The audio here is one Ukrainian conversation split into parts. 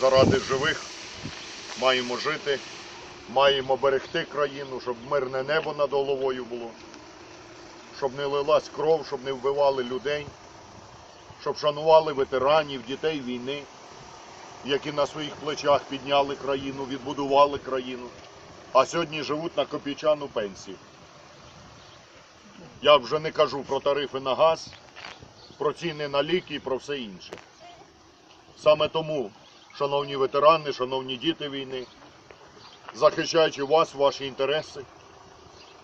заради живих маємо жити, маємо берегти країну, щоб мирне небо над головою було, щоб не лилась кров, щоб не вбивали людей, щоб шанували ветеранів, дітей війни, які на своїх плечах підняли країну, відбудували країну, а сьогодні живуть на копійчану пенсію. Я вже не кажу про тарифи на газ, про ціни на ліки і про все інше. Саме тому, шановні ветерани, шановні діти війни, захищаючи вас, ваші інтереси,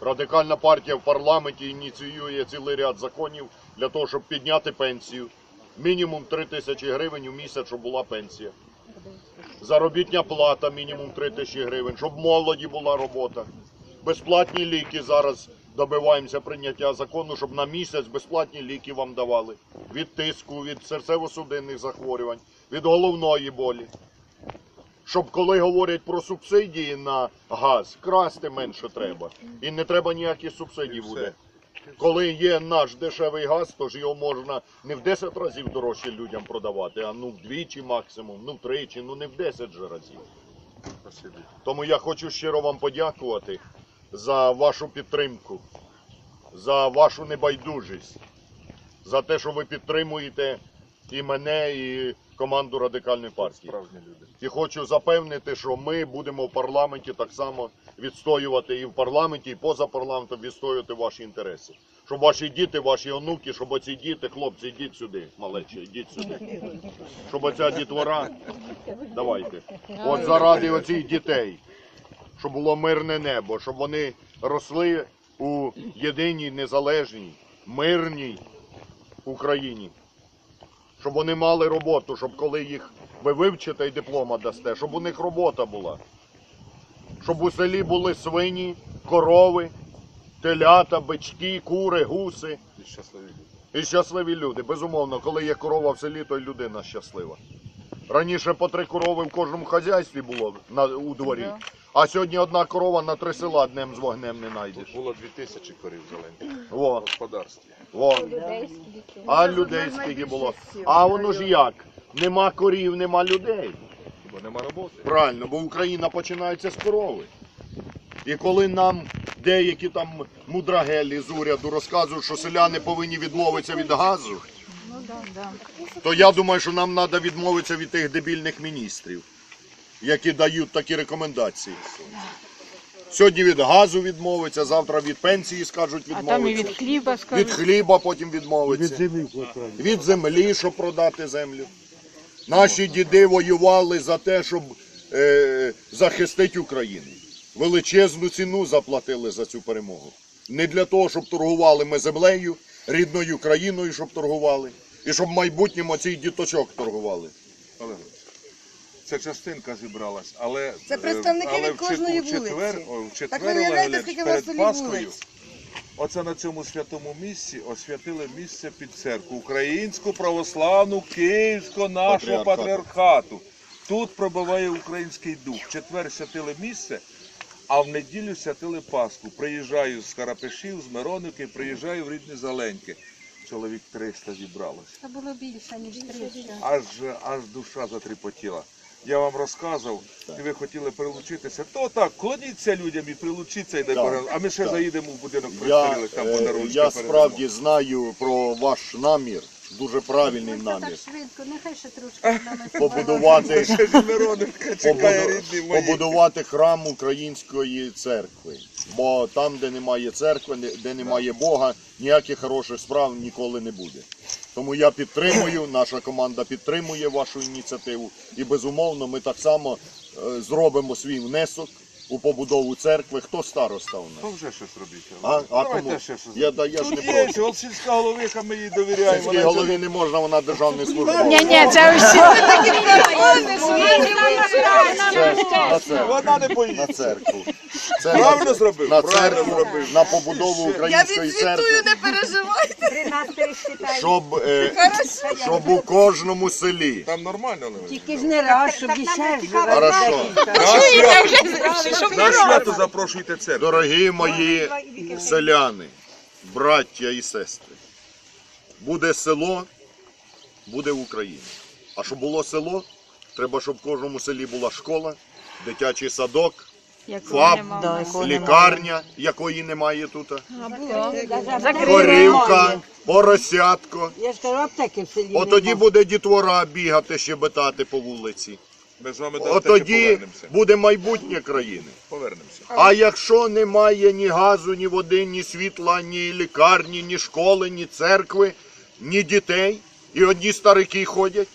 радикальна партія в парламенті ініціює цілий ряд законів для того, щоб підняти пенсію. Мінімум 3 тисячі гривень у місяць, щоб була пенсія. Заробітня плата мінімум 3 тисячі гривень, щоб молоді була робота. Безплатні ліки зараз добиваємося прийняття закону, щоб на місяць безплатні ліки вам давали. Від тиску, від серцево-судинних захворювань, від головної болі. Щоб коли говорять про субсидії на газ, красти менше треба. І не треба ніяких субсидій буде. Коли є наш дешевий газ, то ж його можна не в 10 разів дорожче людям продавати, а ну вдвічі максимум, ну втричі, ну не в 10 же разів. Тому я хочу щиро вам подякувати за вашу підтримку, за вашу небайдужість, за те, що ви підтримуєте і мене, і команду радикальної партії. Справжні люди. І хочу запевнити, що ми будемо в парламенті так само відстоювати і в парламенті, і поза парламентом відстоювати ваші інтереси. Щоб ваші діти, ваші онуки, щоб оці діти, хлопці, йдіть сюди, малечі, йдіть сюди. Щоб оця дітвора, давайте, от заради оцих дітей, щоб було мирне небо, щоб вони росли у єдиній, незалежній, мирній Україні щоб вони мали роботу, щоб коли їх ви вивчите і диплома дасте, щоб у них робота була. Щоб у селі були свині, корови, телята, бички, кури, гуси І щасливі люди. і щасливі люди. Безумовно, коли є корова в селі, то й людина щаслива. Раніше по три корови в кожному хазяйстві було на, у дворі, а сьогодні одна корова на три села днем з вогнем не знайдеш. Тут було дві тисячі корів зелених в господарстві. Во. А людей скільки було. А воно ж як? Нема корів, нема людей. Бо нема роботи. Правильно, бо Україна починається з корови. І коли нам деякі там мудрагелі з уряду розказують, що селяни повинні відмовитися від газу, то я думаю, що нам треба відмовитися від тих дебільних міністрів, які дають такі рекомендації. Сьогодні від газу відмовиться, завтра від пенсії скажуть А там і відмовитися. від хліба Від скажуть. хліба потім відмовиться. Від землі, щоб продати землю. Наші діди воювали за те, щоб е, захистити Україну. Величезну ціну заплатили за цю перемогу. Не для того, щоб торгували ми землею, рідною країною, щоб торгували, і щоб в майбутньому цих діточок торгували. Це частинка зібралась, але Це е, представники але від в чет- кожної в четвер, вулиці. о, в Так четвер ви уявляєте, Олег скільки в нас перед селі Пасхою. вулиць? Оце на цьому святому місці освятили місце під церкву Українську православну Київського нашого Патріархату. патріархату. Тут пробиває український дух. В четвер святили місце, а в неділю святили Пасху. Приїжджаю з Карапешів, з Миронівки, приїжджаю в рідні Заленьки. Чоловік 300 зібралось. Це було більше, ніж 300. Аж, аж душа затріпотіла. Я вам розказував, і ви хотіли прилучитися. То так, клоніться людям і прилучіться, і дай Так, Боже. А ми ще так. заїдемо в будинок Я, там е, подарунки я передамо. справді знаю про ваш намір, дуже правильний намір. так швидко, нехай ще трошки нами Побудувати Ще ж Миронівка чекає побуду- рідний мої. побудувати храм української церкви. Бо там, де немає церкви, не- де немає Бога, ніяких хороших справ ніколи не буде. Тому я підтримую, наша команда підтримує вашу ініціативу. І безумовно, ми так само е, зробимо свій внесок у побудову церкви. Хто староста у нас? То вже щось робіть. А, а кому? ще щось. Я, да, я ж не Тут є, проти. от сільська головиха, ми їй довіряємо. Сільській Вона голові не можна, вона державний службовець. Ні, ні, це всі. На церкву. Вона не На боїться. церкву. Це Правильно зробив? на Правильно церкву, зробив. на побудову Я української відзвітую, церкви, не переживайте. щоб, е, щоб у кожному селі. Там нормально, Олег? Тільки ж не раз, щоб і Хорошо. На свято запрошуйте церкву. Дорогі мої селяни, браття і сестри, буде село, буде Україна. А щоб було село, Треба, щоб в кожному селі була школа, дитячий садок, нема. лікарня, якої немає тут, корівка, поросятко. Я ж кажу, аптеки в селі От тоді буде дітвора бігати, щебетати по вулиці. Ми з вами до От тоді буде майбутнє країни. Повернемося. А якщо немає ні газу, ні води, ні світла, ні лікарні, ні школи, ні церкви, ні дітей, і одні старики ходять,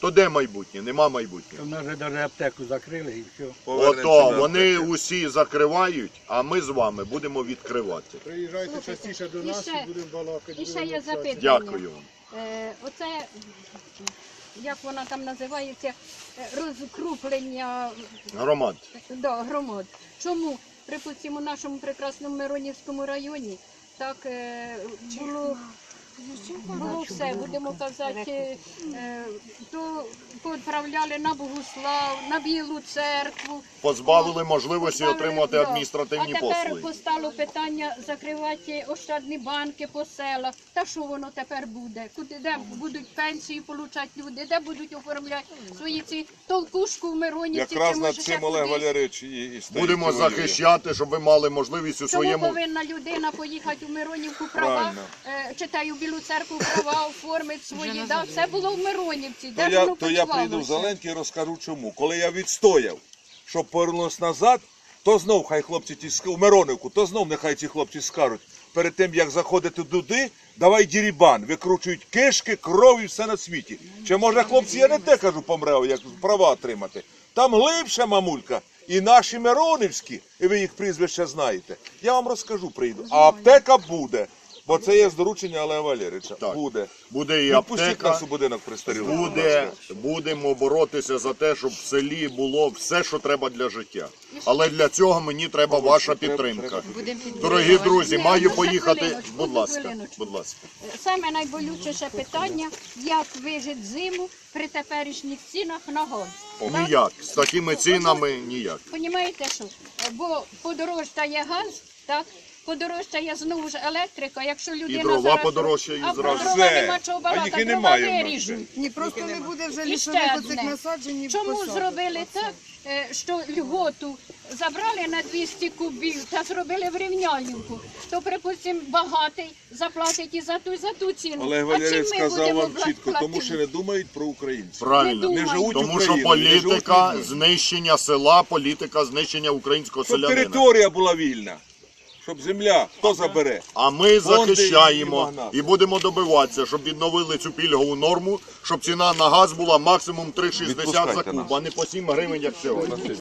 то де майбутнє? Нема майбутнього. У нас же навіть аптеку закрили і все. Ото вони усі закривають, а ми з вами будемо відкривати. Приїжджайте частіше до нас і ще- і будемо балакати. І ще є запитання. Дякую вам. Е, оце, як вона там називається, е, розкруплення Громад. да, громад. Чому, припустимо, у нашому прекрасному Миронівському районі так е, було, було все, будемо казати, е, то відправляли на Богослав, на Білу церкву. Позбавили можливості Поставили, отримати да. адміністративні А тепер послуги. постало питання закривати ощадні банки по селах. Та що воно тепер буде? Куди де будуть пенсії получати люди? Де будуть оформляти свої ці толкушку в Миронівці? Якраз над цим Олег? Валерійович і, і стоїть. Будемо і захищати, щоб ви мали можливість у Чому своєму повинна людина поїхати у Миронівку права, Правильно. е, читаю Білу церкву права, оформити свої. Да? Все було в Миронівці. То Де я, воно то я прийду в? Зеленки і розкажу чому. Коли я відстояв, щоб повернулось назад, то знов хай хлопці ті ск- у Миронівку, то знов нехай ці хлопці скажуть. Перед тим як заходити туди, давай дірібан, викручують кишки, кров і все на світі. Чи може хлопці, я не те кажу, помрев, як права отримати. Там глибше мамулька. І наші Миронівські, і ви їх прізвище знаєте. Я вам розкажу, прийду. А аптека буде. Бо це є з доручення Олега Валерійовича. Так. Буде. буде і Відпустіть аптека. нас у будинок пристарілий. Буде, будемо боротися за те, щоб в селі було все, що треба для життя. Але для цього мені треба ваша підтримка. Дорогі друзі, Ні, маю поїхати. Будь ласка, будь ласка. Саме найболючіше питання, як вижити зиму при теперішніх цінах на газ. Ніяк. З такими цінами ніяк. Понімаєте що? Бо подорожчає газ, так? Подорожчає знову ж електрика, якщо людина дрова зараз... подорожчають а зразу. дрова Все. нема чого А їх і дрова немає в нас виріжуть. Ні, просто не буде вже І лісових ще оцих одне. насаджень. Чому посадок. зробили так, е, що льготу забрали на 200 кубів та зробили в рівняльнику? То, припустимо, багатий заплатить і за ту, і за ту ціну. Олег а Валерійович чим ми сказав будемо вам пла- чітко, тому платити? що не думають про українців. Правильно. Не Не живуть Тому що Україною, не живуть політика людьми. знищення села, політика знищення українського Щоб селянина. територія була вільна, щоб земля хто забере. А ми захищаємо і будемо добиватися, щоб відновили цю пільгову норму, щоб ціна на газ була максимум 3,60 за куба куб, а не по 7 гривень, як сьогодні.